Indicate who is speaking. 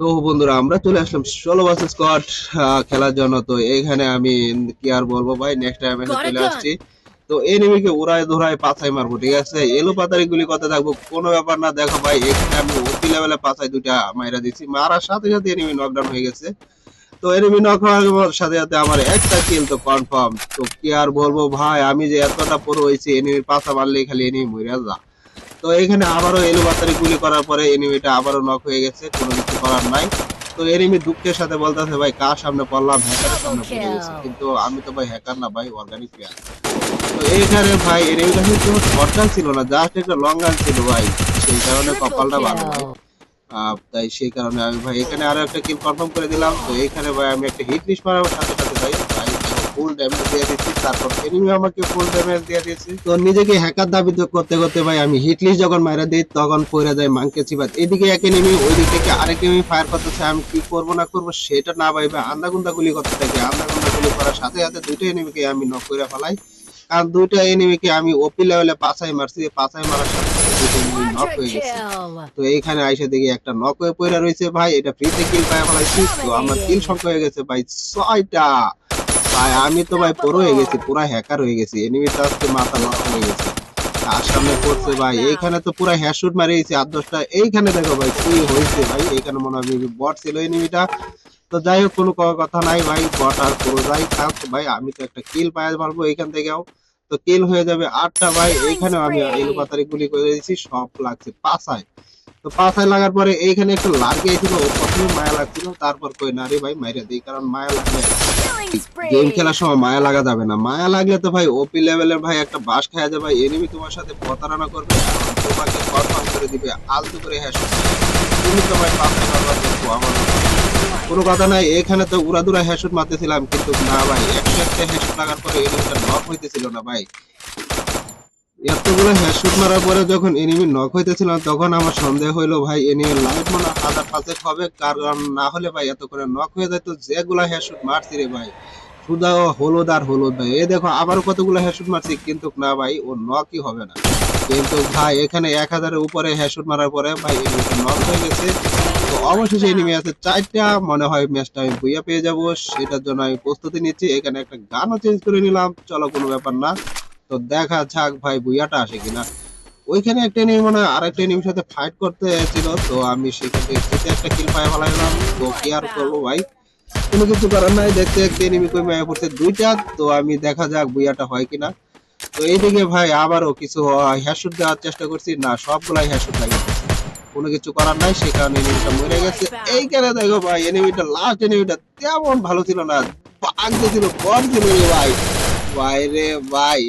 Speaker 1: তো বন্ধুরা আমরা চলে আসলাম ষোলো খেলার জন্য। তো এইখানে আমি কি আর বলব ভাই নেক্সট টাইম চলে আসছি। তো এনিমিকে উড়ায় ধরায় মারবো ঠিক আছে? এলো পাতারি গুলি থাকব কোনো ব্যাপার না। দেখো ভাই এখানে আমি অতি লেভেলে মাইরা দিচ্ছি মারার সাথে সাথে এনিমি নকডাউন হয়ে গেছে। তো এনিমি নক হওয়ার সাথে সাথে আমার একটা কিল তো কনফার্ম তো কি আর বলব ভাই আমি যে এতটা পড়ো হয়েছি এনিমির পাছা মারলেই খালি এনিমি মরে যা। তো এখানে আবারও এলো বাতারি গুলি করার পরে এনিমিটা আবারও নক হয়ে গেছে কোনো করার নাই। তো এনিমি দুঃখের সাথে বলতেছে ভাই কার সামনে পড়লাম? হ্যাকারের সামনে পড়ে গেছে কিন্তু আমি তো ভাই হ্যাকার না ভাই অর্গানিক প্লেয়ার তো এইখানে ভাই এনিমি কাছে কোনো শর্টগান ছিল না জাস্ট একটা লং গান ছিল ভাই। সেই কারণে কপালটা ভালো ভাই তাই সেই কারণে আমি ভাই এখানে আরও একটা কিল কনফার্ম করে দিলাম। তো এখানে ভাই আমি একটা হিট লিস্ট মারার সাথে সাথে ভাই। ফুল ড্যামেজ দিয়ে দিচ্ছি তারপর এনিমি আমাকে ফুল ড্যামেজ দিয়ে দিয়েছে। তো নিজেকে হ্যাকার দাবি করতে করতে ভাই আমি যখন দিই তখন পড়ে যায় মাংকে চিবাত এদিকে এক এনিমি ওই দিক থেকে আরেক এনিমি ফায়ার করতেছে আমি কি করব না করব সেটা না ভাইবে আন্দাগুন্দা গুলি করতে থাকি। আন্দাগুন্দা গুলি করার সাথে সাথে দুইটা এনিমিকে আমি নক করে ফেলাই। কারণ দুইটা এনিমিকে আমি ওপি লেভেলে পাছাই মারছি পাছাই মারার সাথে নক হয়ে গেছে। তো এইখানে আইসা দেখি একটা নক হয়ে পড়ে রয়েছে ভাই এটা ফ্রিতে কিল পায় ফেলাইছি তো আমার কিল সংখ্যা হয়ে গেছে ভাই ছয়টা। ভাই আমি তো ভাই পুরো হয়ে গেছি পুরো হ্যাকার হয়ে গেছি। এনিমি তো আজকে মাথা নষ্ট হয়ে গেছে। আর সামনে পড়ছে ভাই এইখানে তো পুরা হ্যাশুট মারে গেছি আট দশটা এইখানে দেখো ভাই কি হয়েছে ভাই? এইখানে মনে হয় বট ছিল এনিমিটা তো যাই হোক কোনো কথা নাই ভাই বট আর পুরো যাই থাক ভাই আমি তো একটা কিল পাই পারব এইখান থেকেও তো কিল হয়ে যাবে আটটা ভাই এইখানেও আমি এলো পাতারি গুলি করে দিয়েছি সব লাগছে পাঁচায় তো পাঁচায় লাগার পরে এইখানে একটু লাগিয়েছিল প্রথমে মায়া লাগছিল তারপর কই নারী ভাই মাইরা দিই কারণ মায়া লাগলে গেম খেলার সময় মায়া লাগা যাবে না। মায়া লাগলে তো ভাই ওপি লেভেলের ভাই একটা বাস খাওয়া যাবে এনিমি তোমার সাথে প্রতারণা করবে তোমাকে কনফার্ম করে দিবে আলতু করে হ্যাঁ তুমি তো ভাই পাশে ব্যবহার করব আমার কোনো কথা নাই। এখানে তো উড়াদুরা হ্যাশুট মারতেছিলাম কিন্তু না ভাই একশো একটা হ্যাশুট লাগার পরে এনিমিটা নক হইতেছিল না ভাই। এতগুলো হ্যাশুট মারার পরে যখন এনিমি নক হইতেছিলাম, তখন আমার সন্দেহ হইল, ভাই এনিমি লাইট মনে হাজার পাঁচেক হবে। কারণ না হলে ভাই এত করে নক হয়ে যেত যেগুলো হ্যাশুট মারছি রে ভাই। ও হলুদ আর হলুদ ভাই। এই দেখো আবার কতগুলো হ্যাশুট মারছি, কিন্তু না ভাই, ও নকই হবে না। কিন্তু ভাই, এখানে এক হাজারের উপরে হ্যাশুট মারার পরে ভাই এনিমিটা নক হয়ে গেছে। তো অবশেষে এনিমি আছে, চারটা। মনে হয় ম্যাচটা আমি বুইয়া পেয়ে যাব, সেটার জন্য আমি প্রস্তুতি নিচ্ছি। এখানে একটা গানও চেঞ্জ করে নিলাম। চলো, কোনো ব্যাপার না। তো দেখা যাক ভাই বুইয়াটা আসে কিনা। ওইখানে একটা এনিমি মনে হয় আরেকটা এনিমির সাথে ফাইট করতে ছিল তো আমি সেখান থেকে একটা কিল পায়ে ফেলাইলাম তো কি আর করব ভাই? কোনো কিছু করার নাই দেখতে দেখতে এনিমি কই মায়া পড়ছে দুইটা তো আমি দেখা যাক বুইয়াটা হয় কিনা। তো এইদিকে ভাই আবারও কিছু হ্যাশুট দেওয়ার চেষ্টা করছি না সবগুলাই হ্যাশুট লাগে। কোনো কিছু করার নাই সে কারণে এনিমিটা মরে গেছে। এইখানে দেখো ভাই এনিমিটা লাস্ট এনিমিটা তেমন ভালো ছিল না পাক ছিল বড় ছিল ভাই। ভাই রে ভাই